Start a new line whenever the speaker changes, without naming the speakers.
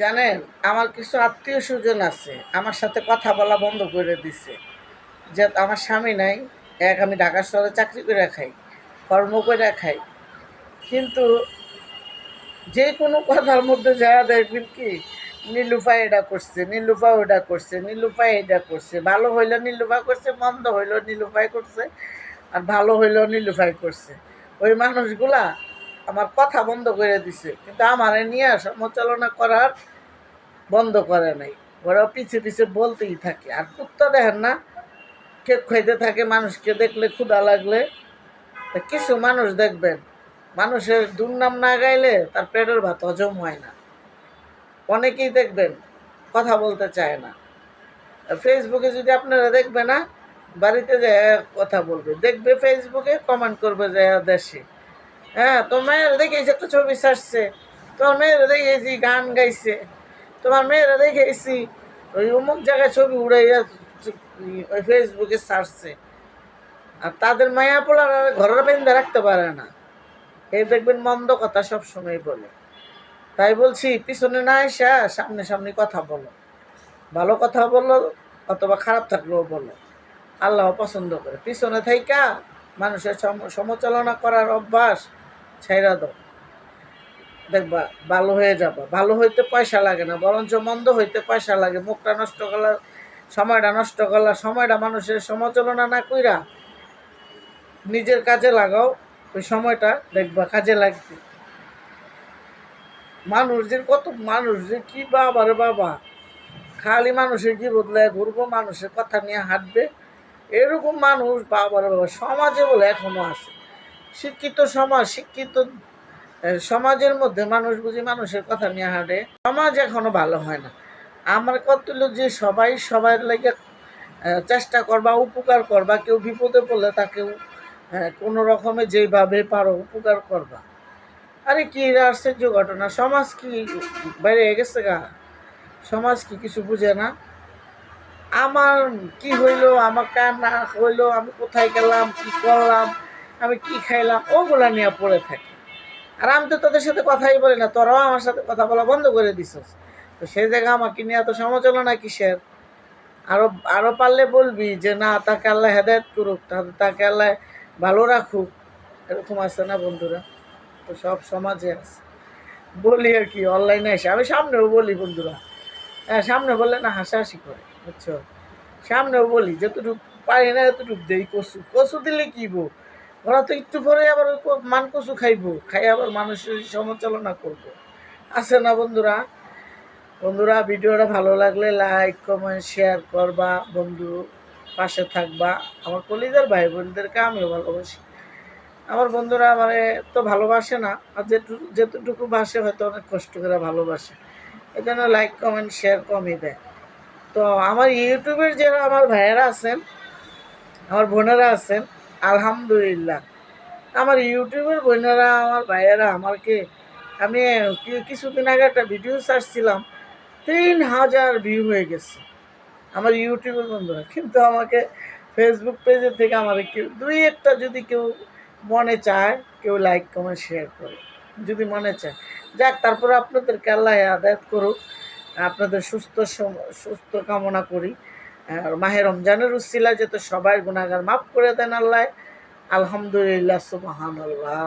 জানেন, আমার কিছু আত্মীয় স্বজন আছে, আমার সাথে কথা বলা বন্ধ করে দিছে। যে আমার স্বামী নাই, এক আমি ঢাকা শহরে চাকরি করে খাই, কর্ম করে খাই। কিন্তু যে কোনো কথার মধ্যে যারা দেখবেন কি, নীলুফা এটা করছে, নীলুফা ওটা করছে, নীলুফা এটা করছে, ভালো হইল নীলুফা করছে, মন্দ হইল নীলুফাই করছে, আর ভালো হইল নীলুফাই করছে। ওই মানুষগুলা আমার কথা বন্ধ করে দিছে। কিন্তু আমার নিয়ে সমালোচনা করার বন্ধ করে নাই। ওরা পিছে পিছে বলতেই থাকে। আর কুত্তা দেখেন না, কেক খাইতে থাকে, মানুষকে দেখলে ক্ষুধা লাগলে। কিছু মানুষ দেখবেন, মানুষের দুর্নাম না গাইলে তার পেটের ভাত হজম হয় না। অনেকেই দেখবেন, কথা বলতে চায় না। ফেসবুকে যদি আপনারা দেখবে না, বাড়িতে যায় কথা বলবে। দেখবে ফেসবুকে কমেন্ট করবে যে, দেশে। হ্যাঁ তোমার মেয়েরা দেখেছি একটা ছবি ছাড়ছে। তোমার মেয়েরা দেখেছি গান গাইছে। তোমার মেয়েরা দেখেছি ওই অমুক জায়গায় ছবি উড়াইয়া ওই ফেসবুকে ছাড়ছে। আর তাদের মায়া পোলার ঘরের বেঁধে রাখতে পারে না। এই দেখবেন মন্দ কথা সব সময় বলে। তাই বলছি, পিছনে না এসে সামনে সামনে কথা বলো। ভালো কথা বলো অথবা খারাপ থাকলেও বলো। আল্লাহ পছন্দ করে। পিছনে থাইকা মানুষের সম- সমালোচনা করার অভ্যাস ছেড়া দাও। দেখবা ভালো হয়ে যাবা। ভালো হইতে পয়সা লাগে না, বরঞ্চ মন্দ হইতে পয়সা লাগে। মুখটা নষ্ট করলার সময়টা নষ্ট করলার সময়টা মানুষের সমালোচনা না কইরা নিজের কাজে লাগাও, ওই সময়টা দেখবা কাজে লাগবে। মানুষ যে কত মানুষ যে কি বাবা রে বাবা। খালি মানুষের কি বদলে ঘুরবো মানুষের কথা নিয়ে হাঁটবে। এরকম মানুষ বাবা রে বাবা, সমাজে বলে এখনও আছে শিক্ষিত সমাজ, শিক্ষিত সমাজের মধ্যে মানুষ বুঝি মানুষের কথা নিয়ে হাঁটে সমাজ এখনও ভালো হয় না। আমার হলো যে সবাই সবার লাগে চেষ্টা করবা, উপকার করবা, কেউ বিপদে পড়লে তাকেও কোনো রকমে যেভাবে পারো উপকার করবা। আরে কি আশ্চর্য ঘটনা, সমাজ কি বাইরে গেছে গা? সমাজ কি কিছু বুঝে না? আমার কি হইল, আমার কার না হইল, আমি কোথায় গেলাম, কি করলাম? আমি কি খাইলাম, ওগুলা নিয়ে পড়ে থাকি। আর আমি তো তোদের সাথে কথাই বলি না, তোরাও আমার সাথে কথা বলা বন্ধ করে দিছস। তো সেই জায়গায় আমাকে নিয়ে এত সমালোচনা কিসের? আরও আরও পারলে বলবি যে, না, তাকে আল্লাহ হেদায়ত করুক তাকে আল্লাহ ভালো রাখুক। এরকম আছে না বন্ধুরা? তো সব সমাজে আছে। বলি আর কি, অনলাইনে এসে, আমি সামনেও বলি বন্ধুরা। হ্যাঁ সামনে বললে না, হাসাহাসি করে, বুঝছ? সামনেও বলি, যতটুকু পারি না, এতটুকু দেই কচু কচু দিলে কি বো ওরা তো একটু পরে আবার মান কচু খাইবো। খাই আবার মানুষের সমালোচনা করব। আছে না বন্ধুরা? বন্ধুরা, ভিডিওটা ভালো লাগলে লাইক কমেন্ট শেয়ার করবা। বন্ধু, পাশে থাকবা। আমার কলিজার ভাই বোনদেরকে আমিও ভালোবাসি। আমার বন্ধুরা মানে তো ভালোবাসে না, আর যেটুকু যেতটুকু বাসে হয়তো অনেক কষ্ট করে ভালোবাসে। এই জন্য লাইক কমেন্ট শেয়ার কমই দেয়। তো আমার ইউটিউবের যারা আমার ভাইয়েরা আছেন, আমার বোনেরা আছেন আলহামদুলিল্লাহ। আমার ইউটিউবের বোনেরা, আমার ভাইয়েরা আমাকে, আমি কিছুদিন আগে একটা ভিডিও ছাড়ছিলাম তিন হাজার ভিউ হয়ে গেছে। আমার ইউটিউবের বন্ধুরা, কিন্তু আমাকে ফেসবুক পেজের থেকে আমার কেউ, দুই একটা যদি কেউ মনে চায়, কেউ লাইক কমেন্ট শেয়ার করে। যদি মনে চায়। যাক, তারপরে আপনাদেরকে আল্লাহ আদায়ত করুক, আপনাদের সুস্থ সুস্থ কামনা করি। মাহে রমজানের উসিলা যাতে সবাই গুণাগার মাফ করে দেন আল্লাহ। আলহামদুলিল্লাহ সুবাহান আল্লাহ